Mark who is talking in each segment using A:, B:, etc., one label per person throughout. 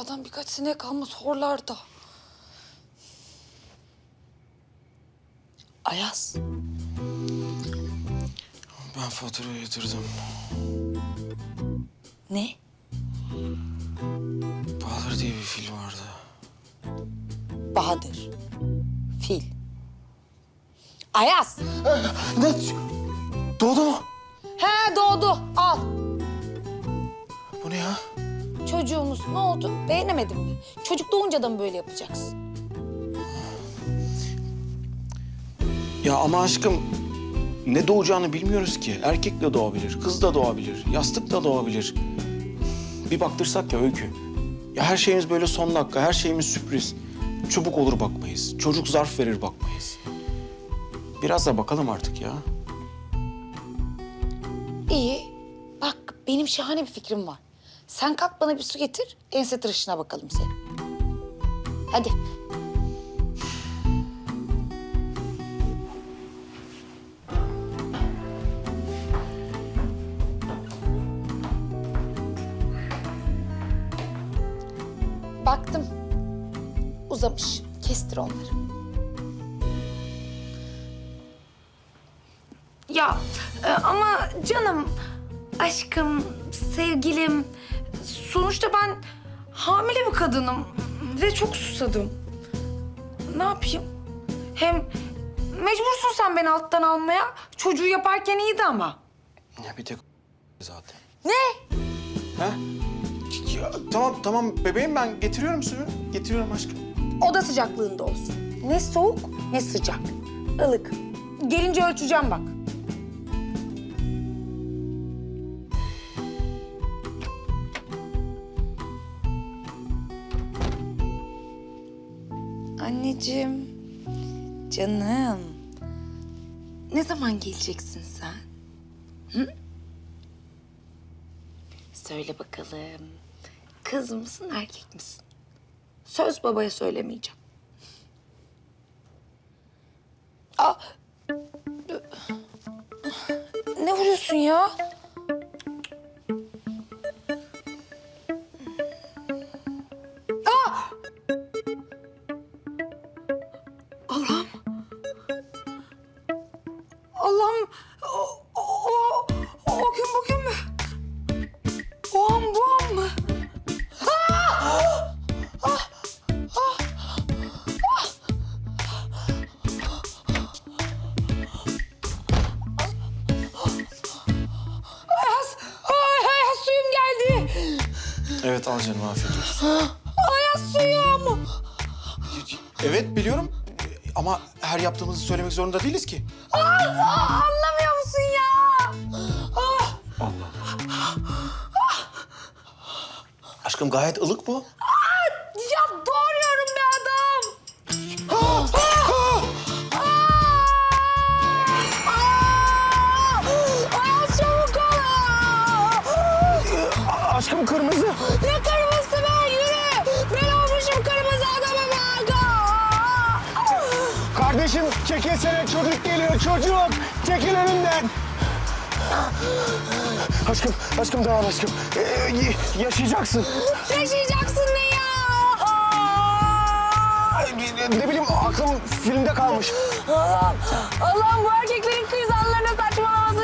A: adam birkaç sene kalmaz horlarda. Ayaz.
B: Ben faturayı yatırdım.
A: Ne?
B: Bahadır diye bir fil vardı.
A: Bahadır. Fil. Ayaz.
B: Ne? Doğdu mu?
A: Çocuğumuz ne oldu? Beğenemedin mi? Çocuk doğunca da mı böyle yapacaksın?
B: Ya ama aşkım ne doğacağını bilmiyoruz ki. Erkek de doğabilir, kız da doğabilir, yastık da doğabilir. Bir baktırsak ya Öykü. Ya her şeyimiz böyle son dakika, her şeyimiz sürpriz. Çubuk olur bakmayız, çocuk zarf verir bakmayız. Biraz da bakalım artık ya.
A: İyi. Bak benim şahane bir fikrim var. Sen kalk bana bir su getir. Ense tıraşına bakalım senin. Hadi. Baktım. Uzamış. Kestir onları.
C: Ya e, ama canım, aşkım, sevgilim... Sonuçta ben hamile bir kadınım ve çok susadım. Ne yapayım? Hem mecbursun sen beni alttan almaya. Çocuğu yaparken iyiydi ama.
B: Ya bir tek zaten.
A: Ne?
B: Ha? Ya, tamam tamam bebeğim ben getiriyorum suyu. Getiriyorum aşkım.
A: Oda sıcaklığında olsun. Ne soğuk ne sıcak. Ilık. Gelince ölçeceğim bak. Anneciğim, canım. Ne zaman geleceksin sen? Hı? Söyle bakalım. Kız mısın, erkek misin? Söz babaya söylemeyeceğim. Aa, ne vuruyorsun ya?
B: Söylemek zorunda değiliz ki.
A: Aa, anlamıyor musun ya? Ah,
B: Aşkım gayet ılık bu.
A: ya doğruyorum be adam. Çabuk ol.
B: Aşkım kırmızı.
D: Kardeşim çekilsene çocuk geliyor çocuk. Çekil önümden. Aşkım, aşkım dayan aşkım. Ee, yaşayacaksın.
A: Yaşayacaksın ne ya?
D: Ay, Ne bileyim aklım filmde kalmış.
A: Allah'ım, Allah'ım bu erkeklerin krizanlarına saçmalamasın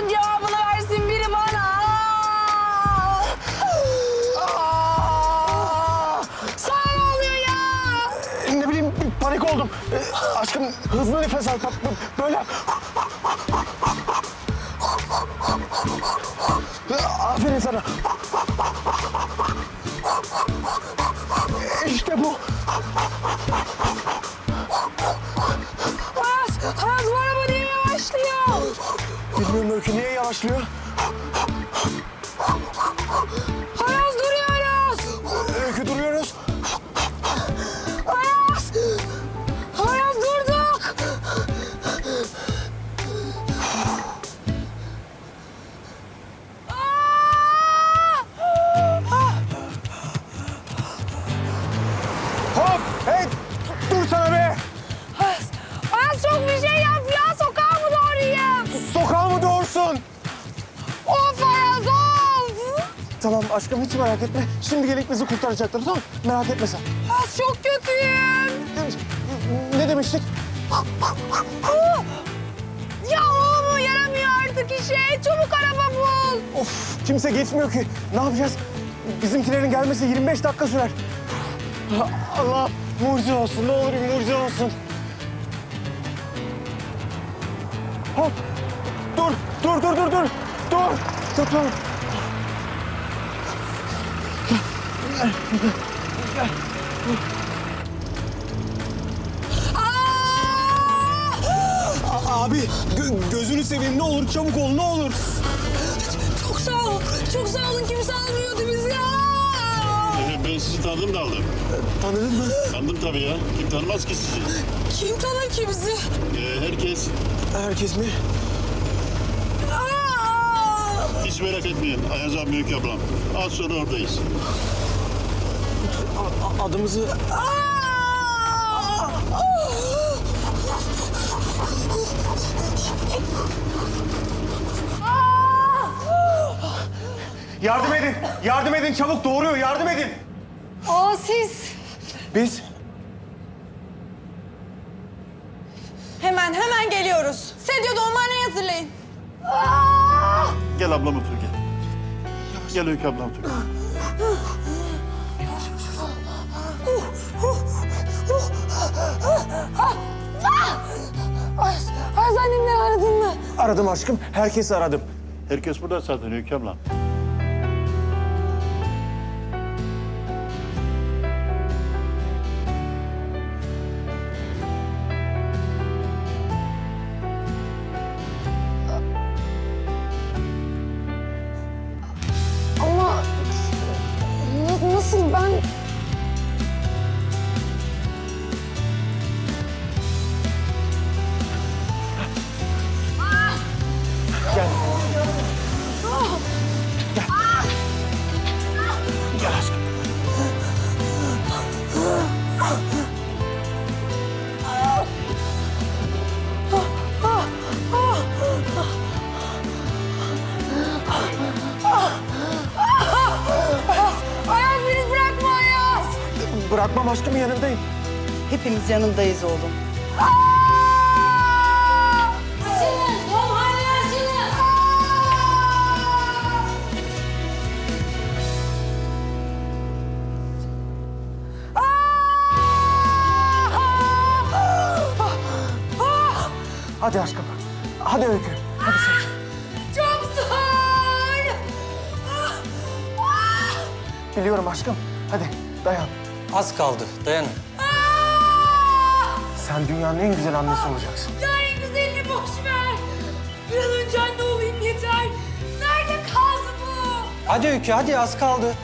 D: hızlı nefes al. Bak, Böyle. Aferin sana. İşte bu.
A: Ayaz, Ayaz bu araba niye yavaşlıyor?
D: Bilmiyorum Öykü niye yavaşlıyor?
B: Aşkım hiç merak etme. Şimdi gelip bizi kurtaracaklar tamam mı? Merak etme sen.
D: Az çok kötüyüm.
B: Ne demiştik?
D: Ya oğlum yaramıyor artık işe. Çabuk araba bul.
B: Of kimse geçmiyor ki. Ne yapacağız? Bizimkilerin gelmesi 25 dakika sürer. Allah mucize olsun. Ne olur bir mucize olsun. Hop. Dur, dur, dur, dur, dur. Dur. Dur, dur. A- Abi gö- gözünü seveyim ne olur çabuk ol ne olur.
D: Çok sağ ol. Çok sağ olun. Kimse almıyordu bizi ya.
E: Ee, Ben sizi tanıdım da aldım.
B: Tanıdın mı?
E: Tanıdım tabii ya. Kim tanımaz ki sizi?
D: Kim tanır ki bizi?
E: Ee, herkes
B: Herkes mi?
D: Aa!
E: hiç merak etmeyin. Ayaz abi Öykü ablam. Az sonra oradayız.
B: A- adımızı Yardım edin. Yardım edin çabuk doğuruyor. Yardım edin.
D: Aa siz.
B: Biz
F: Hemen hemen geliyoruz. Sedyo dolmaneyi hazırlayın.
E: Gel ablam otur gel. Gel Öykü ablam otur.
D: Az annemle aradın mı?
B: aradım aşkım. Herkesi aradım.
E: Herkes burada zaten Öykü
F: Hepimiz yanındayız oğlum.
B: Hadi aşkım. Hadi Öykü. Hadi sen.
D: Çok zor.
B: Biliyorum aşkım. Hadi dayan.
G: Az kaldı. Dayanın.
B: Sen dünyanın en güzel annesi olacaksın.
D: Ya en güzelini boş ver. Bir an önce anne olayım yeter. Nerede kaldı bu?
G: Hadi Öykü hadi az kaldı.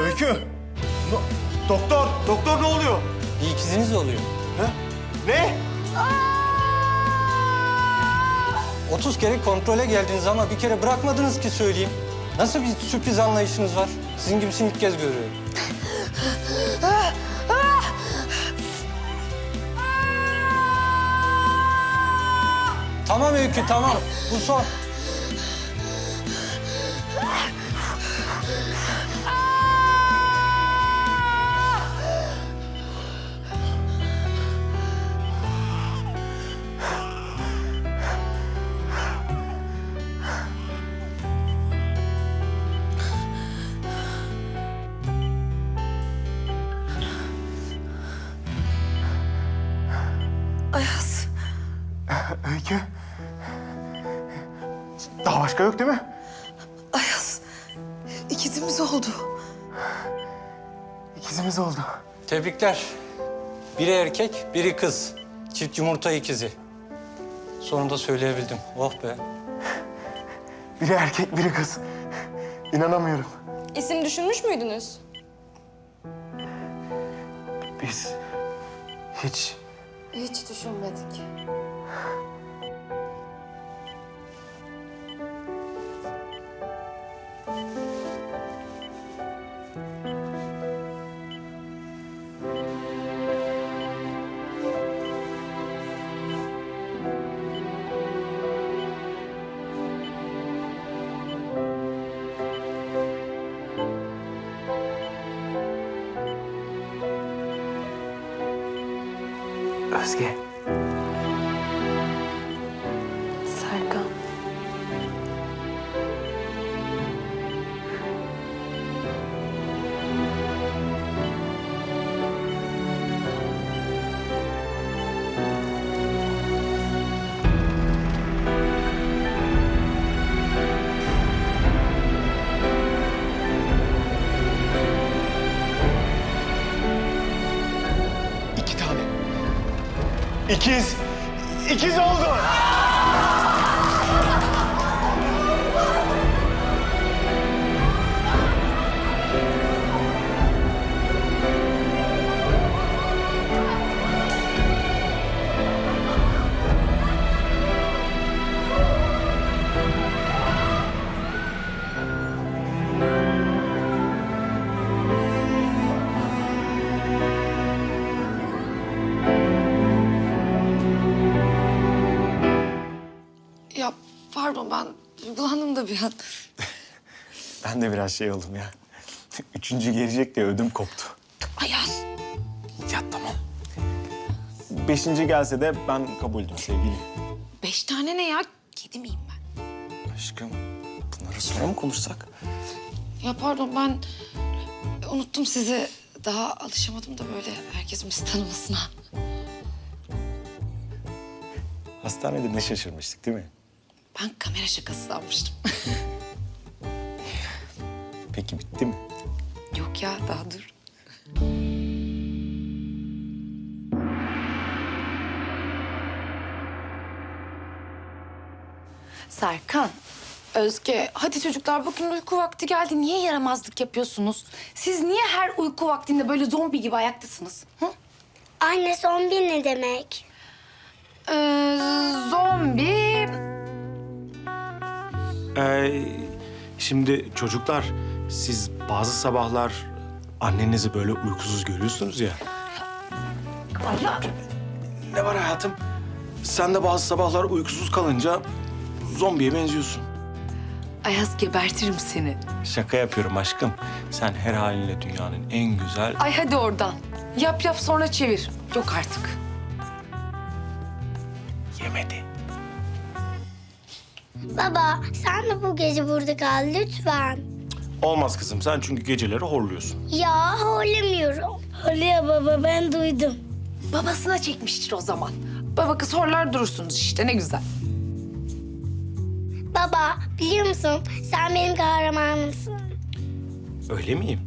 B: Öykü. No- doktor, doktor ne oluyor?
G: Bir ikiziniz oluyor.
B: Ha? Ne?
G: 30 kere kontrole geldiniz ama bir kere bırakmadınız ki söyleyeyim. Nasıl bir sürpriz anlayışınız var? Sizin gibisini ilk kez görüyorum. Tamam Öykü tamam. Bu son.
D: Ayaz.
B: Öykü. Daha başka yok değil mi?
D: Ayaz. İkizimiz oldu.
B: İkizimiz oldu.
G: Tebrikler. Biri erkek, biri kız. Çift yumurta ikizi. Sonunda söyleyebildim. Oh be.
B: Biri erkek, biri kız. İnanamıyorum.
F: İsim düşünmüş müydünüz?
B: Biz hiç
A: Hiç düşünmedik.
B: Özge.
A: Serkan.
B: İkiz. İkiz oldu.
A: Bir an.
H: Ben de biraz şey oldum ya. Üçüncü gelecek diye ödüm koptu.
A: Ayaz.
H: Ya tamam. Beşinci gelse de ben kabuldüm sevgilim.
A: Beş tane ne ya? Kedi miyim ben?
H: Aşkım bunları sonra mı konuşsak?
A: Ya pardon ben unuttum sizi. Daha alışamadım da böyle herkesin bizi tanımasına.
H: Hastanede ne şaşırmıştık değil mi?
A: Ben kamera şakası sanmıştım.
H: Peki bitti mi?
A: Yok ya daha dur. Serkan, Özge, hadi çocuklar bugün uyku vakti geldi. Niye yaramazlık yapıyorsunuz? Siz niye her uyku vaktinde böyle zombi gibi ayaktasınız? Hı?
I: Anne zombi ne demek?
A: Ee, zombi...
H: Ee, şimdi çocuklar siz bazı sabahlar annenizi böyle uykusuz görüyorsunuz ya.
A: Valla
H: Ne var hayatım? Sen de bazı sabahlar uykusuz kalınca zombiye benziyorsun.
A: Ayaz gebertirim seni.
H: Şaka yapıyorum aşkım. Sen her halinle dünyanın en güzel...
A: Ay hadi oradan. Yap yap sonra çevir. Yok artık.
H: Yemedi.
I: Baba sen de bu gece burada kal lütfen.
H: Olmaz kızım. Sen çünkü geceleri horluyorsun.
I: Ya horlamıyorum. Horluyor baba ben duydum.
A: Babasına çekmiştir o zaman. Baba kız horlar durursunuz işte ne güzel.
I: Baba biliyor musun sen benim kahramanımsın.
H: Öyle miyim?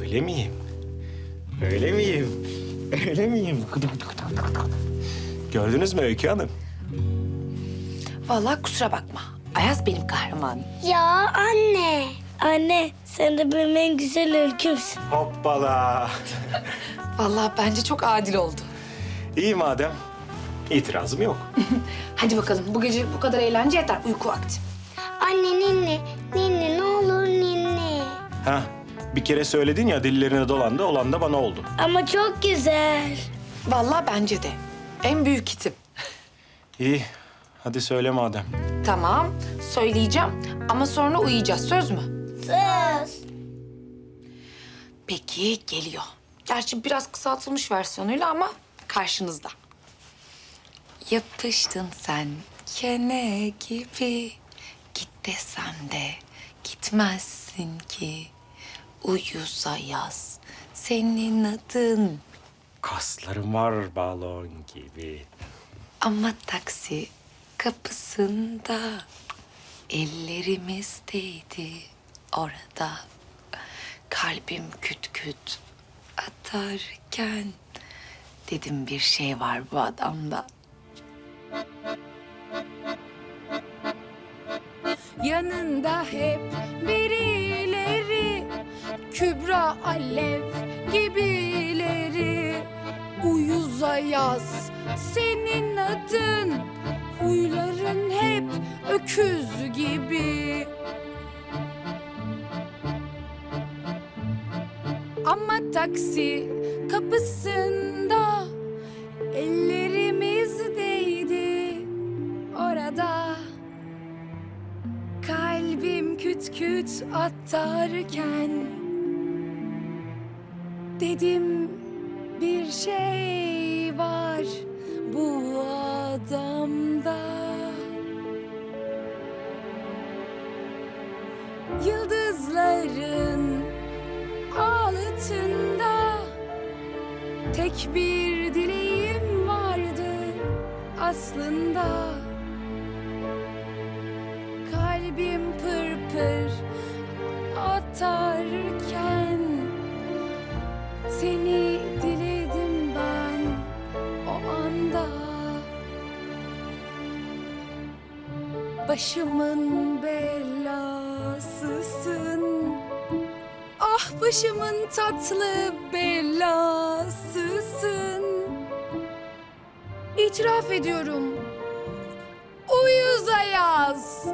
H: Öyle miyim? Öyle miyim? Öyle miyim? Gördünüz mü Öykü Hanım?
A: Vallahi kusura bakma. Ayaz benim kahramanım.
I: Ya anne. Anne sen de benim en güzel ülkümsün.
H: Hoppala.
A: Vallahi bence çok adil oldu.
H: İyi madem. İtirazım yok.
A: Hadi bakalım bu gece bu kadar eğlence yeter uyku vakti.
I: Anne ninni, ninni ne olur ninni.
H: Ha, bir kere söyledin ya dillerine dolandı, olan da bana oldu.
I: Ama çok güzel.
A: Vallahi bence de. En büyük hitim.
H: İyi, hadi söyle madem.
A: Tamam söyleyeceğim ama sonra uyuyacağız söz mü?
I: Söz.
A: Peki geliyor. Gerçi biraz kısaltılmış versiyonuyla ama karşınızda. Yapıştın sen kene gibi Git desem de gitmezsin ki Uyusa yaz senin adın
H: Kaslarım var balon gibi.
A: Ama taksi kapısında. Ellerimizdeydi orada. Kalbim küt küt atarken
J: Dedim bir şey var bu adamda.
D: Yanında hep birileri Kübra Alev gibileri. Uyuza yaz senin adın Huyların hep öküz gibi. Ama taksi kapısında Ellerimiz değdi. Orada Kalbim küt küt atarken Dedim bir şey var bu adamda Yıldızların altında Tek bir dileğim vardı aslında. Kalbim pır pır atarken Seni diledim ben o anda. Başımın belasısın Ah başımın tatlı belasısın İtiraf ediyorum Uyuza yaz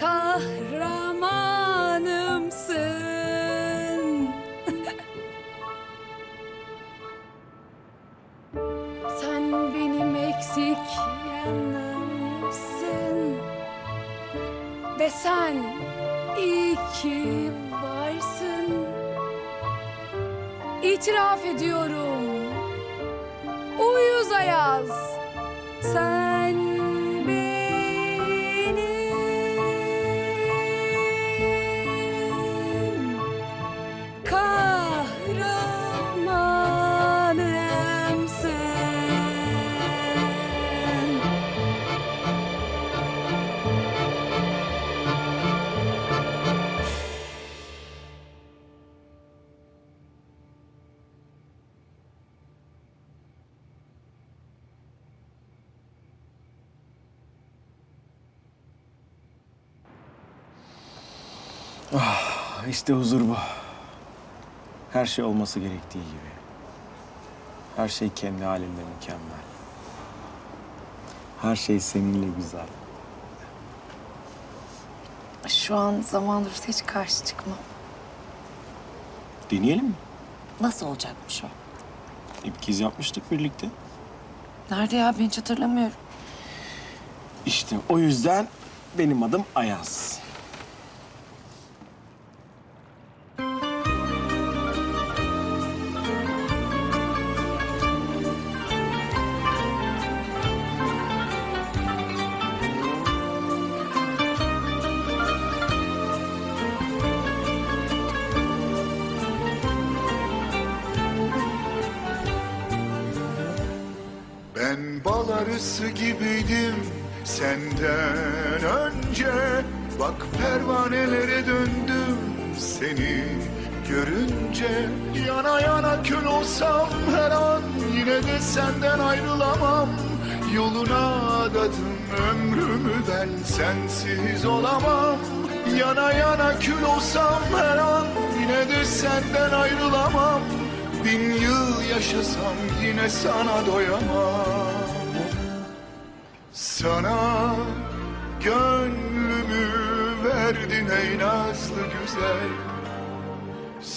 D: kahramanımsın. Sen benim eksik yanımsın. Ve sen iyi ki İtiraf ediyorum. Uyuza yaz. Sen
H: İşte huzur bu. Her şey olması gerektiği gibi. Her şey kendi halinde mükemmel. Her şey seninle güzel.
J: Şu an zamandır hiç karşı çıkmam.
H: Deneyelim mi?
J: Nasıl olacakmış o?
H: Bir kez yapmıştık birlikte.
J: Nerede ya ben hiç hatırlamıyorum.
H: İşte o yüzden benim adım Ayaz.
K: Görünce Yana yana kül olsam her an yine de senden ayrılamam. Yoluna adadım ömrümü ben sensiz olamam. Yana yana kül olsam her an yine de senden ayrılamam. Bin yıl yaşasam yine sana doyamam. Sana gönlümü verdin ey nazlı güzel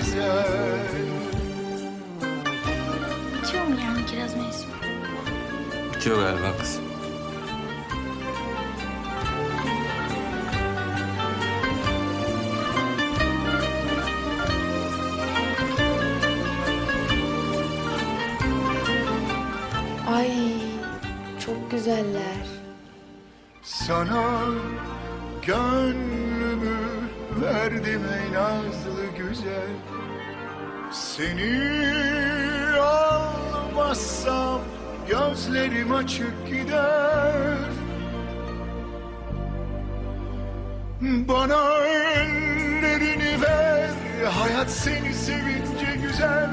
K: güzel
I: Bitiyor mu yani kiraz mevsimi?
G: Bitiyor galiba kızım.
D: güzeller.
K: Sana gönlümü verdim ey nazlı güzel Seni almazsam gözlerim açık gider Bana ellerini ver Hayat seni sevince güzel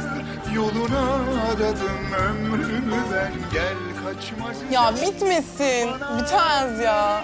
K: Yoluna adadım ömrümü ben Gel kaçma
L: Ya bitmesin. Bitmez ya.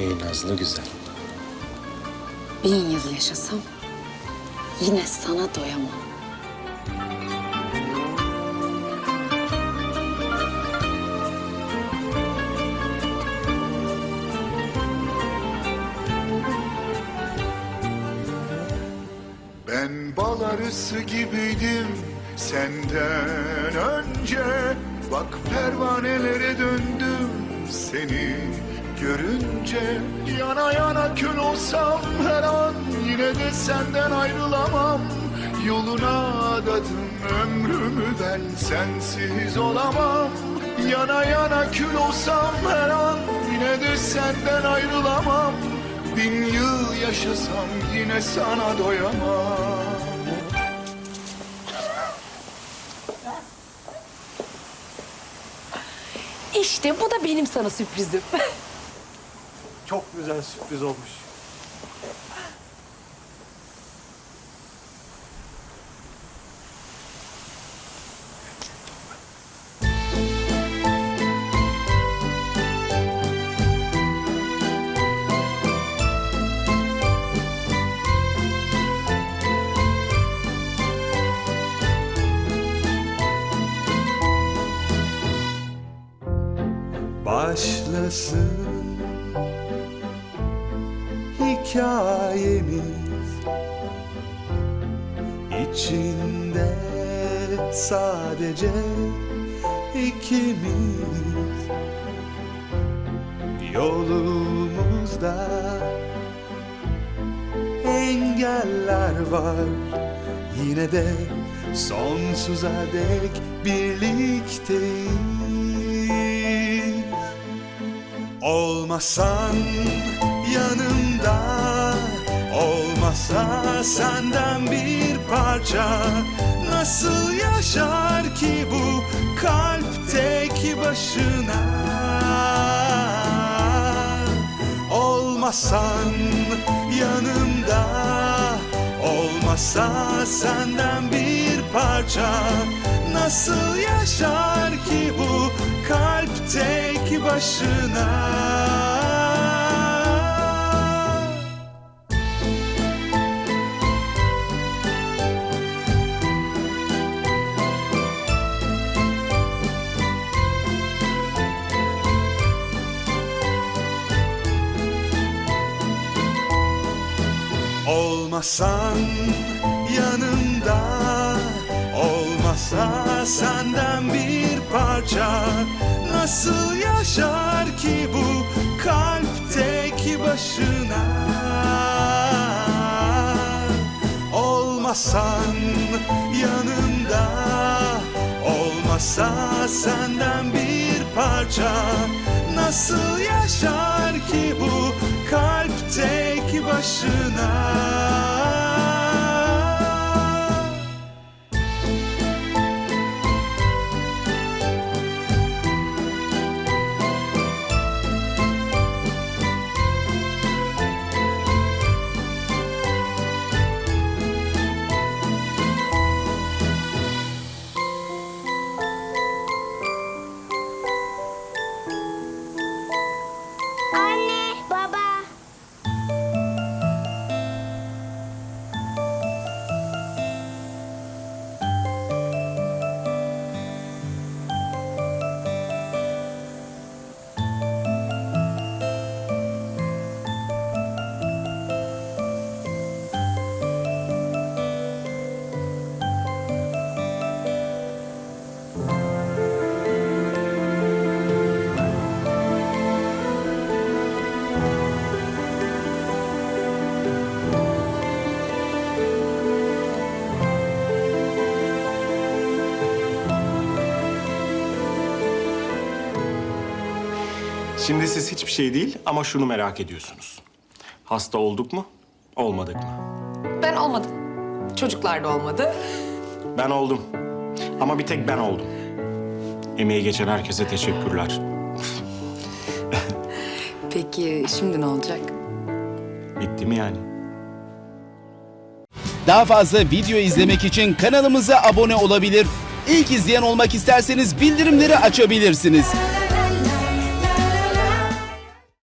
H: Ey nazlı güzel.
J: Bin yıl yaşasam yine sana doyamam.
K: Ben bal arısı gibiydim senden önce Bak pervanelere döndüm seni görünce Yana yana kül olsam her an yine de senden ayrılamam. Yoluna adadım ömrümü ben sensiz olamam. Yana yana kül olsam her an yine de senden ayrılamam. Bin yıl yaşasam yine sana doyamam.
D: İşte bu da benim sana sürprizim.
B: Çok güzel sürpriz olmuş.
K: Yolumuzda. Engeller var yine de sonsuza dek birlikteyiz. Olmasan yanımda Olmasa senden bir parça. Nasıl yaşar ki bu kalp tek başına Olmasan yanımda Olmasa senden bir parça. Nasıl yaşar ki bu kalp tek başına Olmasan yanımda Olmasa senden bir parça. Nasıl yaşar ki bu kalp tek başına? Olmasan yanımda Olmasa senden bir parça. Nasıl yaşar ki bu kalp tek başına
H: Şimdi siz hiçbir şey değil ama şunu merak ediyorsunuz. Hasta olduk mu, olmadık mı?
A: Ben olmadım. Çocuklar da olmadı.
H: Ben oldum. Ama bir tek ben oldum. Emeği geçen herkese teşekkürler.
A: Peki şimdi ne olacak?
H: Bitti mi yani?
M: Daha fazla video izlemek için kanalımıza abone olabilir. İlk izleyen olmak isterseniz bildirimleri açabilirsiniz.